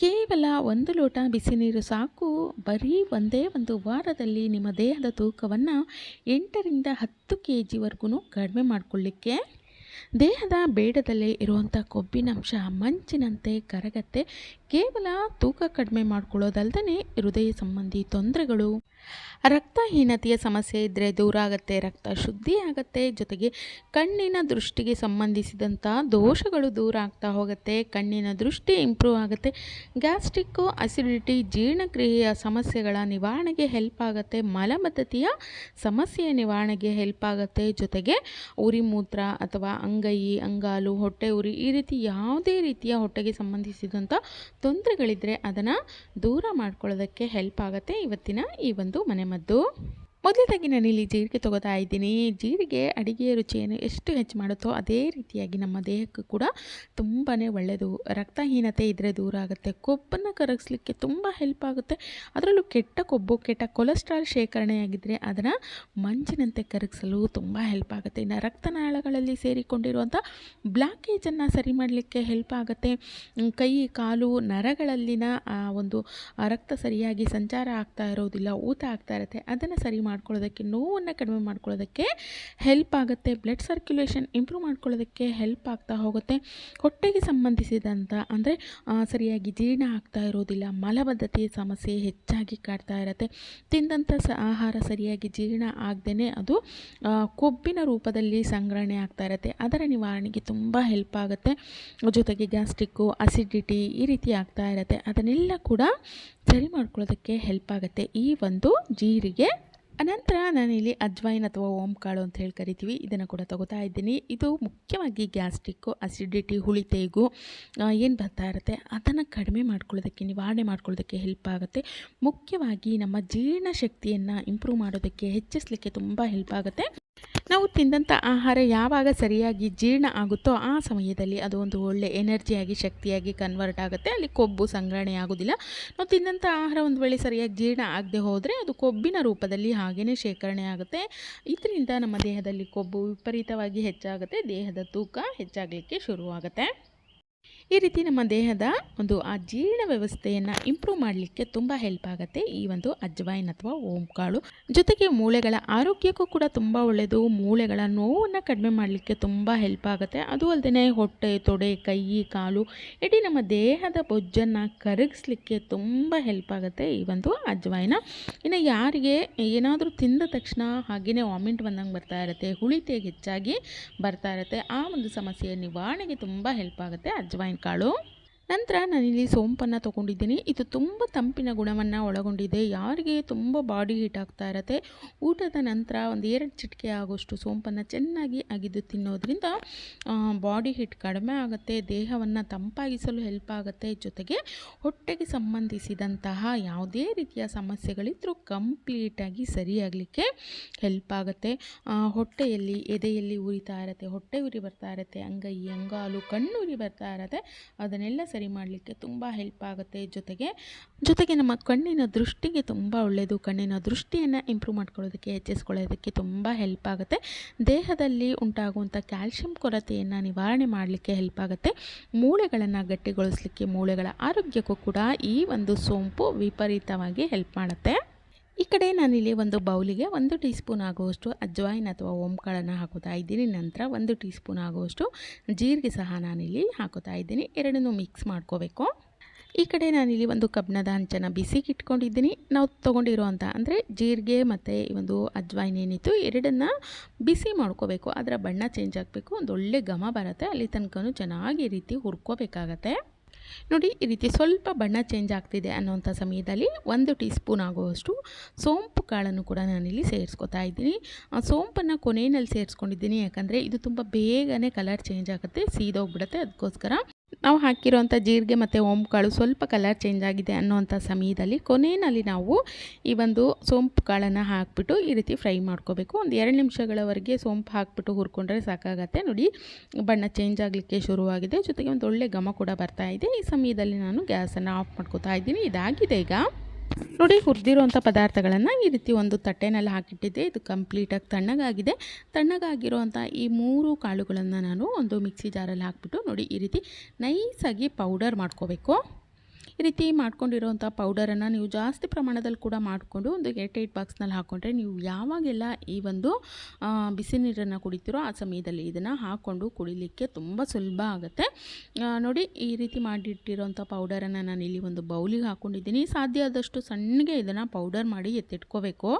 ಕೇವಲ ಒಂದು ಲೋಟ ಬಿಸಿ ನೀರು ಸಾಕು. ಬರೀ ಒಂದೇ ಒಂದು ವಾರದಲ್ಲಿ ನಿಮ್ಮ ದೇಹದ ತೂಕವನ್ನು ಎಂಟರಿಂದ ಹತ್ತು ಕೆ ಜಿವರೆಗೂ ಕಡಿಮೆ ಮಾಡಿಕೊಳ್ಳಿಕ್ಕೆ. ದೇಹದ ಬೇಡದಲ್ಲೇ ಇರುವಂಥ ಕೊಬ್ಬಿನಂಶ, ಮಂಚಿನಂತೆ ಕರಗತ್ತೆ. ಕೇವಲ ತೂಕ ಕಡಿಮೆ ಮಾಡ್ಕೊಳ್ಳೋದಲ್ದೇ ಹೃದಯ ಸಂಬಂಧಿ ತೊಂದರೆಗಳು. ರಕ್ತಹೀನತೆಯ ಸಮಸ್ಯೆ ಇದ್ದರೆ ದೂರ ಆಗುತ್ತೆ ರಕ್ತ ಶುದ್ಧಿ ಆಗುತ್ತೆ, ಜೊತೆಗೆ ಕಣ್ಣಿನ ದೃಷ್ಟಿಗೆ ಸಂಬಂಧಿಸಿದಂಥ ದೋಷಗಳು ದೂರ ಆಗ್ತಾ ಹೋಗುತ್ತೆ, ಕಣ್ಣಿನ ದೃಷ್ಟಿ ಇಂಪ್ರೂವ್ ಆಗುತ್ತೆ ಗ್ಯಾಸ್ಟ್ರಿಕ್ಕು ಅಸಿಡಿಟಿ ಜೀರ್ಣಕ್ರಿಯೆಯ ಸಮಸ್ಯೆಗಳ ನಿವಾರಣೆಗೆ ಹೆಲ್ಪ್ ಆಗುತ್ತೆ ಮಲಬದ್ಧತೆಯ ಸಮಸ್ಯೆಯ ನಿವಾರಣೆಗೆ ಹೆಲ್ಪ್ ಆಗುತ್ತೆ, ಜೊತೆಗೆ ಉರಿ ಮೂತ್ರ ಅಥವಾ ಅಂಗೈ, ಅಂಗಾಲು, ಹೊಟ್ಟೆ ಉರಿ ಈ ರೀತಿ ಯಾವುದೇ ರೀತಿಯ ಹೊಟ್ಟೆಗೆ ಸಂಬಂಧಿಸಿದಂಥ ತೊಂದರೆಗಳಿದ್ದರೆ ಅದನ್ನು ದೂರ ಮಾಡ್ಕೊಳ್ಳೋದಕ್ಕೆ ಹೆಲ್ಪ್ ಆಗುತ್ತೆ ಇವತ್ತಿನ ಈ ಒಂದು ಮನೆಮದ್ದು. ಮೊದಲದಾಗಿ ನಾನಿಲ್ಲಿ ಜೀರಿಗೆ ತಗೋತಾ ಇದ್ದೀನಿ. ಜೀರಿಗೆ ಅಡುಗೆಯ ರುಚಿಯನ್ನು ಎಷ್ಟು ಹೆಚ್ಚು ಮಾಡುತ್ತೋ ಅದೇ ರೀತಿಯಾಗಿ ನಮ್ಮ ದೇಹಕ್ಕೂ ಕೂಡ ತುಂಬಾ ಒಳ್ಳೆಯದು. ರಕ್ತಹೀನತೆ ಇದ್ದರೆ ದೂರ ಆಗುತ್ತೆ. ಕೊಬ್ಬನ್ನು ಕರಗಿಸ್ಲಿಕ್ಕೆ ತುಂಬ ಹೆಲ್ಪ್ ಆಗುತ್ತೆ. ಅದರಲ್ಲೂ ಕೆಟ್ಟ ಕೊಬ್ಬು, ಕೆಟ್ಟ ಕೊಲೆಸ್ಟ್ರಾಲ್ ಶೇಖರಣೆಯಾಗಿದ್ದರೆ ಅದನ್ನು ಮಂಜಿನಂತೆ ಕರಗಿಸಲು ತುಂಬ ಹೆಲ್ಪ್ ಆಗುತ್ತೆ. ಇನ್ನು ರಕ್ತನಾಳಗಳಲ್ಲಿ ಸೇರಿಕೊಂಡಿರುವಂಥ ಬ್ಲಾಕೇಜನ್ನು ಸರಿ ಮಾಡಲಿಕ್ಕೆ ಹೆಲ್ಪ್ ಆಗುತ್ತೆ. ಕೈ, ಕಾಲು, ನರಗಳಲ್ಲಿನ ಆ ಒಂದು ರಕ್ತ ಸರಿಯಾಗಿ ಸಂಚಾರ ಆಗ್ತಾ ಇರೋದಿಲ್ಲ, ಊತ ಆಗ್ತಾ ಇರುತ್ತೆ. ಅದನ್ನು ಸರಿ ಮಾಡ್ಕೊಳ್ಳೋದಕ್ಕೆ, ನೋವನ್ನು ಕಡಿಮೆ ಮಾಡ್ಕೊಳ್ಳೋದಕ್ಕೆ ಹೆಲ್ಪ್ ಆಗುತ್ತೆ. ಬ್ಲಡ್ ಸರ್ಕ್ಯುಲೇಷನ್ ಇಂಪ್ರೂವ್ ಮಾಡ್ಕೊಳ್ಳೋದಕ್ಕೆ ಹೆಲ್ಪ್ ಆಗ್ತಾ ಹೋಗುತ್ತೆ. ಹೊಟ್ಟೆಗೆ ಸಂಬಂಧಿಸಿದಂಥ ಅಂದರೆ ಸರಿಯಾಗಿ ಜೀರ್ಣ ಆಗ್ತಾ ಇರೋದಿಲ್ಲ, ಮಲಬದ್ಧತೆಯ ಸಮಸ್ಯೆ ಹೆಚ್ಚಾಗಿ ಕಾಡ್ತಾ ಇರುತ್ತೆ. ತಿಂದಂಥ ಸ, ಆಹಾರ ಸರಿಯಾಗಿ ಜೀರ್ಣ ಆಗದೇ ಅದು ಕೊಬ್ಬಿನ ರೂಪದಲ್ಲಿ ಸಂಗ್ರಹಣೆ ಆಗ್ತಾ ಇರುತ್ತೆ. ಅದರ ನಿವಾರಣೆಗೆ ತುಂಬ ಹೆಲ್ಪ್ ಆಗುತ್ತೆ. ಜೊತೆಗೆ ಗ್ಯಾಸ್ಟ್ರಿಕ್ಕು ಅಸಿಡಿಟಿ ಈ ರೀತಿ ಆಗ್ತಾ ಇರುತ್ತೆ. ಅದನ್ನೆಲ್ಲ ಕೂಡ ಸರಿ ಮಾಡ್ಕೊಳ್ಳೋದಕ್ಕೆ ಹೆಲ್ಪ್ ಆಗುತ್ತೆ. ಈ ಒಂದು ಜೀರಿಗೆ ಅನಂತರ ನಾನಿಲ್ಲಿ ಅಜ್ವೈನ್ ಅಥವಾ ಓಂ ಕಾಳು ಅಂತ ಹೇಳಿ ಕರಿತೀವಿ. ಇದನ್ನು ಕೂಡ ತಗೋತಾ ಇದ್ದೀನಿ. ಇದು ಮುಖ್ಯವಾಗಿ ಗ್ಯಾಸ್ಟ್ರಿಕ್ಕು, ಅಸಿಡಿಟಿ ಹುಳಿತೇಗು ಏನು ಬರ್ತಾ ಇರುತ್ತೆ ಅದನ್ನು ಕಡಿಮೆ ಮಾಡ್ಕೊಳ್ಳೋದಕ್ಕೆ, ನಿವಾರಣೆ ಮಾಡ್ಕೊಳ್ಳೋದಕ್ಕೆ ಹೆಲ್ಪ್ ಆಗುತ್ತೆ. ಮುಖ್ಯವಾಗಿ ನಮ್ಮ ಜೀರ್ಣಶಕ್ತಿಯನ್ನು ಇಂಪ್ರೂವ್ ಮಾಡೋದಕ್ಕೆ, ಹೆಚ್ಚಿಸಲಿಕ್ಕೆ ತುಂಬ ಹೆಲ್ಪ್ ಆಗುತ್ತೆ. ನಾವು ತಿಂದಂಥ ಆಹಾರ ಯಾವಾಗ ಸರಿಯಾಗಿ ಜೀರ್ಣ ಆಗುತ್ತೋ ಆ ಸಮಯದಲ್ಲಿ ಅದು ಒಂದು ಒಳ್ಳೆ ಎನರ್ಜಿಯಾಗಿ ಶಕ್ತಿಯಾಗಿ ಕನ್ವರ್ಟ್ ಆಗುತ್ತೆ. ಅಲ್ಲಿ ಕೊಬ್ಬು ಸಂಗ್ರಹಣೆ ಆಗೋದಿಲ್ಲ. ನಾವು ತಿಂದಂಥ ಆಹಾರ ಒಂದು ವೇಳೆ ಸರಿಯಾಗಿ ಜೀರ್ಣ ಆಗದೆ ಹೋದರೆ ಅದು ಕೊಬ್ಬಿನ ರೂಪದಲ್ಲಿ ಹಾಗೆಯೇ ಶೇಖರಣೆ ಆಗುತ್ತೆ. ಇದರಿಂದ ನಮ್ಮ ದೇಹದಲ್ಲಿ ಕೊಬ್ಬು ವಿಪರೀತವಾಗಿ ಹೆಚ್ಚಾಗುತ್ತೆ. ದೇಹದ ತೂಕ ಹೆಚ್ಚಾಗಲಿಕ್ಕೆ ಶುರುವಾಗುತ್ತೆ. ಈ ರೀತಿ ನಮ್ಮ ದೇಹದ ಒಂದು ಆ ಜೀರ್ಣ ವ್ಯವಸ್ಥೆಯನ್ನು ಇಂಪ್ರೂವ್ ಮಾಡಲಿಕ್ಕೆ ತುಂಬ ಹೆಲ್ಪ್ ಆಗುತ್ತೆ ಈ ಒಂದು ಅಜ್ವಾಯಿನ್ ಅಥವಾ ಓಂ ಕಾಳು. ಜೊತೆಗೆ ಮೂಳೆಗಳ ಆರೋಗ್ಯಕ್ಕೂ ಕೂಡ ತುಂಬ ಒಳ್ಳೆಯದು ಮೂಳೆಗಳ ನೋವನ್ನು ಕಡಿಮೆ ಮಾಡಲಿಕ್ಕೆ ತುಂಬ ಹೆಲ್ಪ್ ಆಗುತ್ತೆ. ಅದು ಅಲ್ಲದೆ ಹೊಟ್ಟೆ, ತೊಡೆ, ಕೈ, ಕಾಲು ಇಡೀ ನಮ್ಮ ದೇಹದ ಬೊಜ್ಜನ್ನು ಕರಗಿಸ್ಲಿಕ್ಕೆ ತುಂಬ ಹೆಲ್ಪ್ ಆಗುತ್ತೆ ಈ ಒಂದು ಅಜ್ವಾಯಿನ ಇನ್ನು ಯಾರಿಗೆ ಏನಾದರೂ ತಿಂದ ತಕ್ಷಣ ಹಾಗೆಯೇ ವಾಮಿಂಟ್ ಬಂದಂಗೆ ಬರ್ತಾ ಇರುತ್ತೆ ಹುಳಿತೆ ಹೆಚ್ಚಾಗಿ ಬರ್ತಾ ಇರುತ್ತೆ, ಆ ಒಂದು ಸಮಸ್ಯೆಯ ನಿವಾರಣೆಗೆ ತುಂಬ ಹೆಲ್ಪ್ ಆಗುತ್ತೆ ಅಜ್ವೈನ್ ಕಾಳು ನಂತರ ನಾನಿಲ್ಲಿ ಸೋಂಪನ್ನು ತೊಗೊಂಡಿದ್ದೀನಿ. ಇದು ತುಂಬ ತಂಪಿನ ಗುಣವನ್ನು ಒಳಗೊಂಡಿದೆ. ಯಾರಿಗೆ ತುಂಬ ಬಾಡಿ ಹೀಟ್ ಆಗ್ತಾ ಇರತ್ತೆ, ಊಟದ ನಂತರ ಒಂದು ಎರಡು ಚಿಟಿಕೆ ಆಗೋಷ್ಟು ಸೋಂಪನ್ನು ಚೆನ್ನಾಗಿ ಅಗಿದು ತಿನ್ನೋದ್ರಿಂದ ಬಾಡಿ ಹೀಟ್ ಕಡಿಮೆ ಆಗುತ್ತೆ, ದೇಹವನ್ನು ತಂಪಾಗಿಸಲು ಹೆಲ್ಪ್ ಆಗುತ್ತೆ. ಜೊತೆಗೆ ಹೊಟ್ಟೆಗೆ ಸಂಬಂಧಿಸಿದಂತಹ ಯಾವುದೇ ರೀತಿಯ ಸಮಸ್ಯೆಗಳಿದ್ದರೂ ಕಂಪ್ಲೀಟಾಗಿ ಸರಿಯಾಗಲಿಕ್ಕೆ ಹೆಲ್ಪ್ ಆಗುತ್ತೆ. ಹೊಟ್ಟೆಯಲ್ಲಿ, ಎದೆಯಲ್ಲಿ ಉರಿತಾ ಇರುತ್ತೆ, ಹೊಟ್ಟೆ ಉರಿ ಬರ್ತಾ ಇರುತ್ತೆ, ಅಂಗೈ ಅಂಗಾಲು, ಕಣ್ಣು ಉರಿ ಬರ್ತಾ ಇರುತ್ತೆ. ಅದನ್ನೆಲ್ಲ ಮಾಡಲಿಕ್ಕೆ ತುಂಬ ಹೆಲ್ಪ್ ಆಗುತ್ತೆ ಜೊತೆಗೆ ಜೊತೆಗೆ ನಮ್ಮ ಕಣ್ಣಿನ ದೃಷ್ಟಿಗೆ ತುಂಬ ಒಳ್ಳೆಯದು ಕಣ್ಣಿನ ದೃಷ್ಟಿಯನ್ನು ಇಂಪ್ರೂವ್ ಮಾಡ್ಕೊಳ್ಳೋದಕ್ಕೆ, ಹೆಚ್ಚಿಸ್ಕೊಳ್ಳೋದಕ್ಕೆ ತುಂಬ ಹೆಲ್ಪ್ ಆಗುತ್ತೆ. ದೇಹದಲ್ಲಿ ಉಂಟಾಗುವಂಥ ಕ್ಯಾಲ್ಶಿಯಂ ಕೊರತೆಯನ್ನು ನಿವಾರಣೆ ಮಾಡಲಿಕ್ಕೆ ಹೆಲ್ಪ್ ಆಗುತ್ತೆ. ಮೂಳೆಗಳನ್ನು ಗಟ್ಟಿಗೊಳಿಸಲಿಕ್ಕೆ, ಮೂಳೆಗಳ ಆರೋಗ್ಯಕ್ಕೂ ಕೂಡ ಈ ಒಂದು ಸೋಂಪು ವಿಪರೀತವಾಗಿ ಹೆಲ್ಪ್ ಮಾಡುತ್ತೆ. ಈ ಕಡೆ ನಾನಿಲ್ಲಿ ಒಂದು ಬೌಲಿಗೆ ಒಂದು ಟೀ ಸ್ಪೂನ್ ಆಗುವಷ್ಟು ಅಜ್ವಾಯಿನ್ ಅಥವಾ ಓಂಕಾಳನ್ನು ಹಾಕೋತಾ ಇದ್ದೀನಿ. ನಂತರ ಒಂದು ಟೀ ಸ್ಪೂನ್ ಆಗುವಷ್ಟು ಜೀರಿಗೆ ಸಹ ನಾನಿಲ್ಲಿ ಹಾಕೋತಾ ಇದ್ದೀನಿ. ಎರಡನ್ನೂ ಮಿಕ್ಸ್ ಮಾಡ್ಕೋಬೇಕು. ಈ ಕಡೆ ನಾನಿಲ್ಲಿ ಒಂದು ಕಬ್ಬಿಣದ ಹಂಚನ್ನು ಬಿಸಿಗೆ ಇಟ್ಕೊಂಡಿದ್ದೀನಿ ನಾವು ತೊಗೊಂಡಿರುವಂಥ ಅಂದರೆ ಜೀರಿಗೆ ಮತ್ತು ಈ ಒಂದು ಅಜ್ವಾಯಿನ್ ಏನಿತ್ತು ಎರಡನ್ನು ಬಿಸಿ ಮಾಡ್ಕೋಬೇಕು. ಅದರ ಬಣ್ಣ ಚೇಂಜ್ ಆಗಬೇಕು. ಒಂದು ಒಳ್ಳೆ ಘಮ ಬರುತ್ತೆ. ಅಲ್ಲಿ ತನಕನೂ ಚೆನ್ನಾಗಿ ರೀತಿ ಹುರ್ಕೋಬೇಕಾಗತ್ತೆ. ನೋಡಿ, ಈ ರೀತಿ ಸ್ವಲ್ಪ ಬಣ್ಣ ಚೇಂಜ್ ಆಗ್ತಿದೆ ಅನ್ನೋಂಥ ಸಮಯದಲ್ಲಿ ಒಂದು ಟೀ ಸ್ಪೂನ್ ಆಗುವಷ್ಟು ಸೋಂಪು ಕಾಳನ್ನು ಕೂಡ ನಾನಿಲ್ಲಿ ಸೇರಿಸ್ಕೊತಾ ಇದ್ದೀನಿ. ಆ ಸೋಂಪನ್ನು ಕೊನೆಯಲ್ಲಿ ಸೇರಿಸ್ಕೊಂಡಿದ್ದೀನಿ ಯಾಕಂದರೆ ಇದು ತುಂಬ ಬೇಗನೆ ಕಲರ್ ಚೇಂಜ್ ಆಗುತ್ತೆ, ಸೀದೋಗ್ಬಿಡುತ್ತೆ. ಅದಕ್ಕೋಸ್ಕರ ನಾವು ಹಾಕಿರೋಂಥ ಜೀರಿಗೆ ಮತ್ತು ಓಂಕಾಳು ಸ್ವಲ್ಪ ಕಲರ್ ಚೇಂಜ್ ಆಗಿದೆ ಅನ್ನೋಂಥ ಸಮಯದಲ್ಲಿ ಕೊನೆಯಲ್ಲಿ ನಾವು ಈ ಒಂದು ಸೋಂಪು ಕಾಳನ್ನು ಹಾಕಿಬಿಟ್ಟು ಈ ರೀತಿ ಫ್ರೈ ಮಾಡ್ಕೋಬೇಕು. ಒಂದು ಎರಡು ನಿಮಿಷಗಳವರೆಗೆ ಸೋಂಪು ಹಾಕಿಬಿಟ್ಟು ಹುರ್ಕೊಂಡ್ರೆ ಸಾಕಾಗತ್ತೆ. ನೋಡಿ, ಬಣ್ಣ ಚೇಂಜ್ ಆಗಲಿಕ್ಕೆ ಶುರುವಾಗಿದೆ. ಜೊತೆಗೆ ಒಂದು ಒಳ್ಳೆ ಘಮ ಕೂಡ ಬರ್ತಾ ಇದೆ. ಈ ಸಮಯದಲ್ಲಿ ನಾನು ಗ್ಯಾಸನ್ನು ಆಫ್ ಮಾಡ್ಕೋತಾ ಇದ್ದೀನಿ. ಇದಾಗಿದೆ ಈಗ. ನೋಡಿ ಹುರಿದಿರುವಂಥ ಪದಾರ್ಥಗಳನ್ನು ಈ ರೀತಿ ಒಂದು ತಟ್ಟೆನಲ್ಲಿ ಹಾಕಿಟ್ಟಿದ್ದೆ. ಇದು ಕಂಪ್ಲೀಟಾಗಿ ತಣ್ಣಗಾಗಿದೆ. ತಣ್ಣಗಾಗಿರುವಂಥ ಈ ಮೂರು ಕಾಳುಗಳನ್ನು ನಾನು ಒಂದು ಮಿಕ್ಸಿ ಜಾರಲ್ಲಿ ಹಾಕಿಬಿಟ್ಟು ನೋಡಿ, ಈ ರೀತಿ ನೈಸಾಗಿ ಪೌಡರ್ ಮಾಡ್ಕೋಬೇಕು. ಈ ರೀತಿ ಮಾಡ್ಕೊಂಡಿರೋಂಥ ಪೌಡರನ್ನು ನೀವು ಜಾಸ್ತಿ ಪ್ರಮಾಣದಲ್ಲಿ ಕೂಡ ಮಾಡಿಕೊಂಡು ಒಂದು ಏಟ್ ಏಟ್ ಬಾಕ್ಸ್ನಲ್ಲಿ ಹಾಕ್ಕೊಂಡ್ರೆ ನೀವು ಯಾವಾಗೆಲ್ಲ ಈ ಒಂದು ಬಿಸಿ ನೀರನ್ನು ಕುಡಿತೀರೋ ಆ ಸಮಯದಲ್ಲಿ ಇದನ್ನು ಹಾಕ್ಕೊಂಡು ಕುಡಿಲಿಕ್ಕೆ ತುಂಬ ಸುಲಭ ಆಗುತ್ತೆ. ನೋಡಿ ಈ ರೀತಿ ಮಾಡಿಟ್ಟಿರೋಂಥ ಪೌಡರನ್ನು ನಾನು ಇಲ್ಲಿ ಒಂದು ಬೌಲಿಗೆ ಹಾಕ್ಕೊಂಡಿದ್ದೀನಿ ಸಾಧ್ಯ ಆದಷ್ಟು ಸಣ್ಣಗೆ ಇದನ್ನು ಪೌಡರ್ ಮಾಡಿ ಎತ್ತಿಟ್ಕೋಬೇಕು.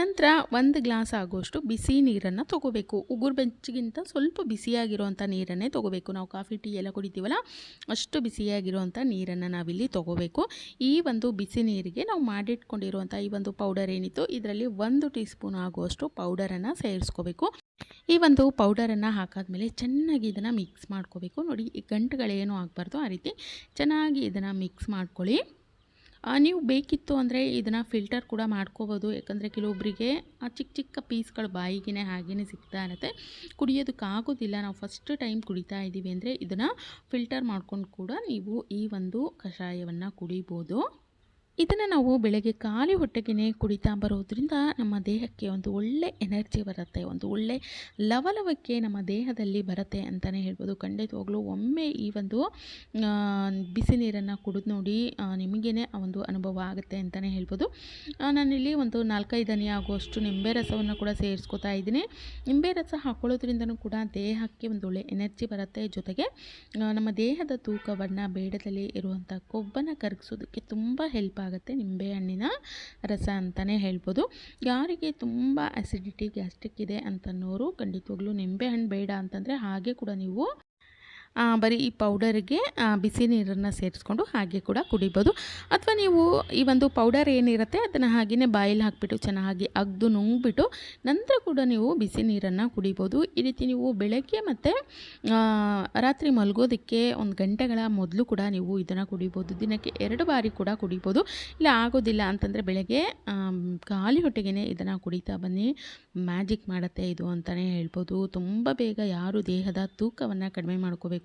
ನಂತರ ಒಂದು ಗ್ಲಾಸ್ ಆಗುವಷ್ಟು ಬಿಸಿ ನೀರನ್ನು ತೊಗೋಬೇಕು. ಉಗುರು ಬೆಚ್ಚಗಿಂತ ಸ್ವಲ್ಪ ಬಿಸಿಯಾಗಿರುವಂಥ ನೀರನ್ನೇ ತೊಗೋಬೇಕು. ನಾವು ಕಾಫಿ, ಟೀ ಎಲ್ಲ ಕುಡಿತೀವಲ್ಲ, ಅಷ್ಟು ಬಿಸಿಯಾಗಿರುವಂಥ ನೀರನ್ನು ನಾವಿಲ್ಲಿ ತೊಗೋಬೇಕು. ಈ ಒಂದು ಬಿಸಿ ನೀರಿಗೆ ನಾವು ಮಾಡಿಟ್ಕೊಂಡಿರುವಂಥ ಈ ಒಂದು ಪೌಡರ್ ಏನಿತ್ತು, ಇದರಲ್ಲಿ ಒಂದು ಟೀ ಸ್ಪೂನ್ ಆಗುವಷ್ಟು ಪೌಡರನ್ನು ಸೇರಿಸ್ಕೋಬೇಕು. ಈ ಒಂದು ಪೌಡರನ್ನು ಹಾಕಾದ್ಮೇಲೆ ಚೆನ್ನಾಗಿ ಇದನ್ನು ಮಿಕ್ಸ್ ಮಾಡ್ಕೋಬೇಕು. ನೋಡಿ ಗಂಟುಗಳೇನೂ ಆಗಬಾರ್ದು ಆ ರೀತಿ. ಚೆನ್ನಾಗಿ ಇದನ್ನು ಮಿಕ್ಸ್ ಮಾಡ್ಕೊಳ್ಳಿ. ನೀವು ಬೇಕಿತ್ತು ಅಂದರೆ ಇದನ್ನು ಫಿಲ್ಟರ್ ಕೂಡ ಮಾಡ್ಕೋಬೋದು. ಯಾಕಂದರೆ ಕೆಲವೊಬ್ಬರಿಗೆ ಚಿಕ್ಕ ಚಿಕ್ಕ ಪೀಸ್ಗಳು ಬಾಯಿಗೆ ಹಾಗೇ ಸಿಗ್ತಾ ಇರುತ್ತೆ. ಕುಡಿಯೋದಕ್ಕಾಗೋದಿಲ್ಲ. ನಾವು ಫಸ್ಟ್ ಟೈಮ್ ಕುಡಿತಾ ಇದ್ದೀವಿ ಅಂದರೆ ಇದನ್ನು ಫಿಲ್ಟರ್ ಮಾಡ್ಕೊಂಡು ಕೂಡ ನೀವು ಈ ಒಂದು ಕಷಾಯವನ್ನು ಕುಡಿಬೋದು. ಇದನ್ನು ನಾವು ಬೆಳಗ್ಗೆ ಖಾಲಿ ಹೊಟ್ಟೆಗೆ ಕುಡಿತಾ ಬರೋದ್ರಿಂದ ನಮ್ಮ ದೇಹಕ್ಕೆ ಒಂದು ಒಳ್ಳೆ ಎನರ್ಜಿ ಬರುತ್ತೆ, ಒಂದು ಒಳ್ಳೆ ಲವಲವಿಕೆ ನಮ್ಮ ದೇಹದಲ್ಲಿ ಬರುತ್ತೆ ಅಂತಲೇ ಹೇಳ್ಬೋದು. ಖಂಡಿತವಾಗ್ಲೂ ಒಮ್ಮೆ ಈ ಒಂದು ಬಿಸಿ ನೀರನ್ನು ಕುಡಿದು ನೋಡಿ ನಿಮಗೇ ಒಂದು ಅನುಭವ ಆಗುತ್ತೆ ಅಂತಲೇ ಹೇಳ್ಬೋದು. ನಾನಿಲ್ಲಿ ಒಂದು ನಾಲ್ಕೈದು ದನಿ ಆಗುವಷ್ಟು ನಿಂಬೆ ರಸವನ್ನು ಕೂಡ ಸೇರಿಸ್ಕೊತಾ ಇದ್ದೀನಿ. ನಿಂಬೆ ರಸ ಹಾಕೊಳ್ಳೋದ್ರಿಂದನೂ ಕೂಡ ದೇಹಕ್ಕೆ ಒಂದು ಒಳ್ಳೆ ಎನರ್ಜಿ ಬರುತ್ತೆ. ಜೊತೆಗೆ ನಮ್ಮ ದೇಹದ ತೂಕವನ್ನು ಬೇಡದಲ್ಲಿ ಇರುವಂಥ ಕೊಬ್ಬನ್ನು ಕರಗಿಸೋದಕ್ಕೆ ತುಂಬ ಹೆಲ್ಪ್ ಆಗುತ್ತೆ ನಿಂಬೆಹಣ್ಣಿನ ರಸ ಅಂತಲೇ ಹೇಳ್ಬೋದು. ಯಾರಿಗೆ ತುಂಬ ಅಸಿಡಿಟಿ ಗ್ಯಾಸ್ಟ್ರಿಕ್ ಇದೆ ಅಂತನ್ನೋರು ಖಂಡಿತವಾಗ್ಲೂ ನಿಂಬೆಹಣ್ಣು ಬೇಡ ಅಂತಂದರೆ ಹಾಗೆ ಕೂಡ ನೀವು ಬರೀ ಈ ಪೌಡರಿಗೆ ಬಿಸಿ ನೀರನ್ನು ಸೇರಿಸ್ಕೊಂಡು ಹಾಗೆ ಕೂಡ ಕುಡಿಬೋದು. ಅಥವಾ ನೀವು ಈ ಒಂದು ಪೌಡರ್ ಏನಿರುತ್ತೆ ಅದನ್ನು ಹಾಗೆಯೇ ಬಾಯಲ್ಲಿ ಹಾಕಿಬಿಟ್ಟು ಚೆನ್ನಾಗಿ ಅಗ್ದು ನುಂಗ್ಬಿಟ್ಟು ನಂತರ ಕೂಡ ನೀವು ಬಿಸಿ ನೀರನ್ನು ಕುಡಿಬೋದು. ಈ ರೀತಿ ನೀವು ಬೆಳಗ್ಗೆ ಮತ್ತು ರಾತ್ರಿ ಮಲಗೋದಕ್ಕೆ ಒಂದು ಗಂಟೆಗಳ ಮೊದಲು ಕೂಡ ನೀವು ಇದನ್ನು ಕುಡಿಬೋದು. ದಿನಕ್ಕೆ ಎರಡು ಬಾರಿ ಕೂಡ ಕುಡಿಬೋದು. ಇಲ್ಲ ಆಗೋದಿಲ್ಲ ಅಂತಂದರೆ ಬೆಳಗ್ಗೆ ಖಾಲಿ ಹೊಟ್ಟೆಗೆ ಇದನ್ನು ಕುಡಿತಾ ಬನ್ನಿ. ಮ್ಯಾಜಿಕ್ ಮಾಡುತ್ತೆ ಇದು ಅಂತಲೇ ಹೇಳ್ಬೋದು. ತುಂಬ ಬೇಗ ಯಾರು ದೇಹದ ತೂಕವನ್ನು ಕಡಿಮೆ ಮಾಡ್ಕೋಬೇಕು.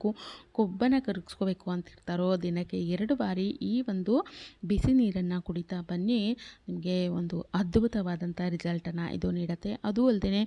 ಕೊಬ್ಬನ್ನು ಕರಗಿಸ್ಕೋಬೇಕು ಅಂತಿರ್ತಾರೋ ದಿನಕ್ಕೆ ಎರಡು ಬಾರಿ ಈ ಒಂದು ಬಿಸಿ ನೀರನ್ನು ಕುಡಿತಾ ಬನ್ನಿ. ನಿಮಗೆ ಒಂದು ಅದ್ಭುತವಾದಂಥ ರಿಸಲ್ಟನ್ನು ಇದು ನೀಡುತ್ತೆ. ಅದು ಅಲ್ಲದೆ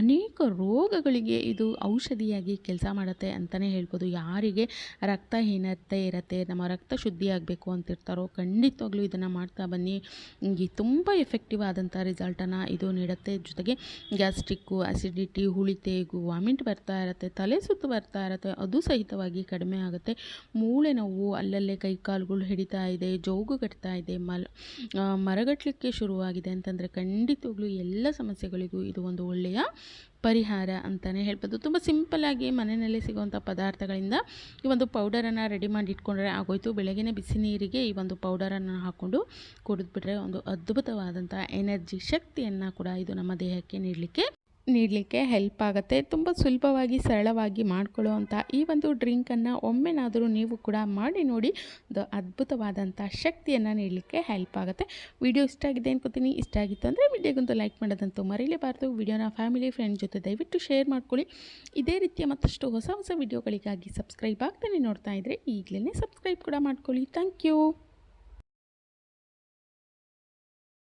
ಅನೇಕ ರೋಗಗಳಿಗೆ ಇದು ಔಷಧಿಯಾಗಿ ಕೆಲಸ ಮಾಡುತ್ತೆ ಅಂತಲೇ ಹೇಳ್ಬೋದು. ಯಾರಿಗೆ ರಕ್ತಹೀನತೆ ಇರುತ್ತೆ, ನಮ್ಮ ರಕ್ತ ಶುದ್ಧಿ ಆಗಬೇಕು ಅಂತಿರ್ತಾರೋ ಖಂಡಿತವಾಗ್ಲೂ ಇದನ್ನು ಮಾಡ್ತಾ ಬನ್ನಿ. ನಿಮಗೆ ತುಂಬ ಎಫೆಕ್ಟಿವ್ ಆದಂಥ ರಿಸಲ್ಟನ್ನು ಇದು ನೀಡುತ್ತೆ. ಜೊತೆಗೆ ಗ್ಯಾಸ್ಟ್ರಿಕ್ಕು ಆಸಿಡಿಟಿ ಹುಳಿತೆ ವಾಮಿಂಟ್ ಬರ್ತಾ ಇರುತ್ತೆ, ತಲೆ ಸುತ್ತು ಬರ್ತಾ ಇರುತ್ತೆ, ಅದು ಸಹಿತವಾಗಿ ಕಡಿಮೆ ಆಗುತ್ತೆ. ಮೂಳೆ ನೋವು ಅಲ್ಲಲ್ಲೇ ಕೈ ಕಾಲುಗಳು ಹಿಡಿತಾ ಇದೆ, ಜೋಗು ಕಟ್ತಾ ಇದೆ, ಮಲ್ ಮರಗಟ್ಟಲಿಕ್ಕೆ ಶುರುವಾಗಿದೆ ಅಂತಂದರೆ ಖಂಡಿತವಾಗ್ಲೂ ಎಲ್ಲ ಸಮಸ್ಯೆಗಳಿಗೂ ಇದು ಒಂದು ಒಳ್ಳೆಯ ಪರಿಹಾರ ಅಂತಲೇ ಹೇಳ್ಬೋದು. ತುಂಬ ಸಿಂಪಲ್ಲಾಗಿ ಮನೆಯಲ್ಲೇ ಸಿಗುವಂಥ ಪದಾರ್ಥಗಳಿಂದ ಈ ಒಂದು ಪೌಡರನ್ನು ರೆಡಿ ಮಾಡಿ ಇಟ್ಕೊಂಡ್ರೆ ಆಗೋಯ್ತು. ಬೆಳಗಿನ ಬಿಸಿ ನೀರಿಗೆ ಈ ಒಂದು ಪೌಡರನ್ನು ಹಾಕ್ಕೊಂಡು ಕುಡಿದ್ಬಿಟ್ರೆ ಒಂದು ಅದ್ಭುತವಾದಂಥ ಎನರ್ಜಿ ಶಕ್ತಿಯನ್ನು ಕೂಡ ಇದು ನಮ್ಮ ದೇಹಕ್ಕೆ ನೀಡಲಿಕ್ಕೆ ನೀಡಲಿಕ್ಕೆ ಹೆಲ್ಪ್ ಆಗುತ್ತೆ. ತುಂಬ ಸುಲಭವಾಗಿ, ಸರಳವಾಗಿ ಮಾಡ್ಕೊಳ್ಳುವಂಥ ಈ ಒಂದು ಡ್ರಿಂಕನ್ನು ಒಮ್ಮೆನಾದರೂ ನೀವು ಕೂಡ ಮಾಡಿ ನೋಡಿ. ಒಂದು ಅದ್ಭುತವಾದಂಥ ಶಕ್ತಿಯನ್ನು ನೀಡಲಿಕ್ಕೆ ಹೆಲ್ಪ್ ಆಗುತ್ತೆ. ವಿಡಿಯೋ ಇಷ್ಟ ಆಗಿದೆ ಅನ್ಕೋತೀನಿ. ಇಷ್ಟ ಆಗಿತ್ತು ಅಂದರೆ ವಿಡಿಯೋಗೊಂದು ಲೈಕ್ ಮಾಡೋದಂತೂ ಮರೀಲೇಬಾರ್ದು. ವಿಡಿಯೋನ ಫ್ಯಾಮಿಲಿ ಫ್ರೆಂಡ್ ಜೊತೆ ದಯವಿಟ್ಟು ಶೇರ್ ಮಾಡ್ಕೊಳ್ಳಿ. ಇದೇ ರೀತಿಯ ಮತ್ತಷ್ಟು ಹೊಸ ಹೊಸ ವಿಡಿಯೋಗಳಿಗಾಗಿ ಸಬ್ಸ್ಕ್ರೈಬ್ ಆಗ್ತಾನೆ ನೋಡ್ತಾ ಇದ್ದರೆ ಈಗಲೇ ಸಬ್ಸ್ಕ್ರೈಬ್ ಕೂಡ ಮಾಡ್ಕೊಳ್ಳಿ. Thank you